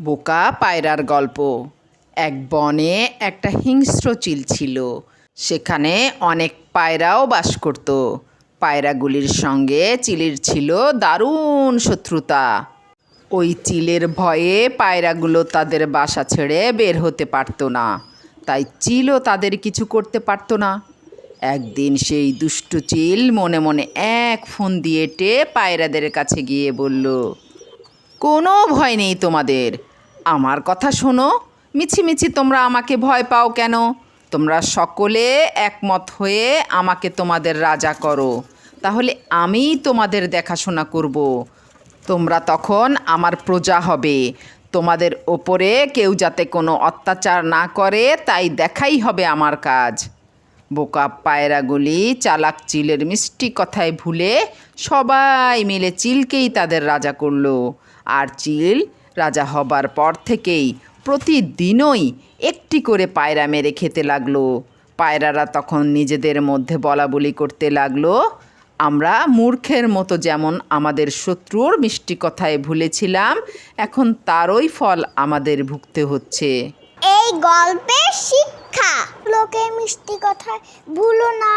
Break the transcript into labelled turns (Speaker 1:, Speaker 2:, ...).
Speaker 1: বোকা পায়রার গল্প। এক বনে একটা হিংস্র চিল ছিল। সেখানে অনেক পায়রাও বাস করত। পায়রাগুলির সঙ্গে চিলির ছিল দারুণ শত্রুতা। ওই চিলের ভয়ে পায়রাগুলো তাদের বাসা ছেড়ে বের হতে পারতো না। তাই চিলও তাদের কিছু করতে পারতো না। একদিন সেই দুষ্টু চিল মনে মনে এক ফোন দিয়ে পায়রাদের কাছে গিয়ে বলল, কোনো ভয় নেই তোমাদের। আমার কথা শোনো। মিছিমিছি তোমরা আমাকে ভয় পাও কেন? তোমরা সকলে একমত হয়ে আমাকে তোমাদের রাজা করো। তাহলে আমি তোমাদের দেখাশোনা করব। তোমরা তখন আমার প্রজা হবে। তোমাদের ওপরে কেউ যাতে কোনো অত্যাচার না করে, তাই দেখাই হবে আমার কাজ। বোকা পায়রাগুলি চালাক চিলের মিষ্টি কথায় ভুলে সবাই মিলে চিলকেই তাদের রাজা করল। আর চিল রাজা হবার পর থেকেই প্রতিদিনই একটি করে পায়রা মেরে খেতে লাগল। পায়রারা তখন নিজেদের মধ্যে বলা বলি করতে লাগল, আমরা মূর্খের মতো যেমন আমাদের শত্রুর মিষ্টি কথায় ভুলেছিলাম, এখন তারই ফল আমাদের ভুগতে হচ্ছে।
Speaker 2: এই গল্পের শিক্ষা। লোকে মিষ্টি কথায় ভুলো না।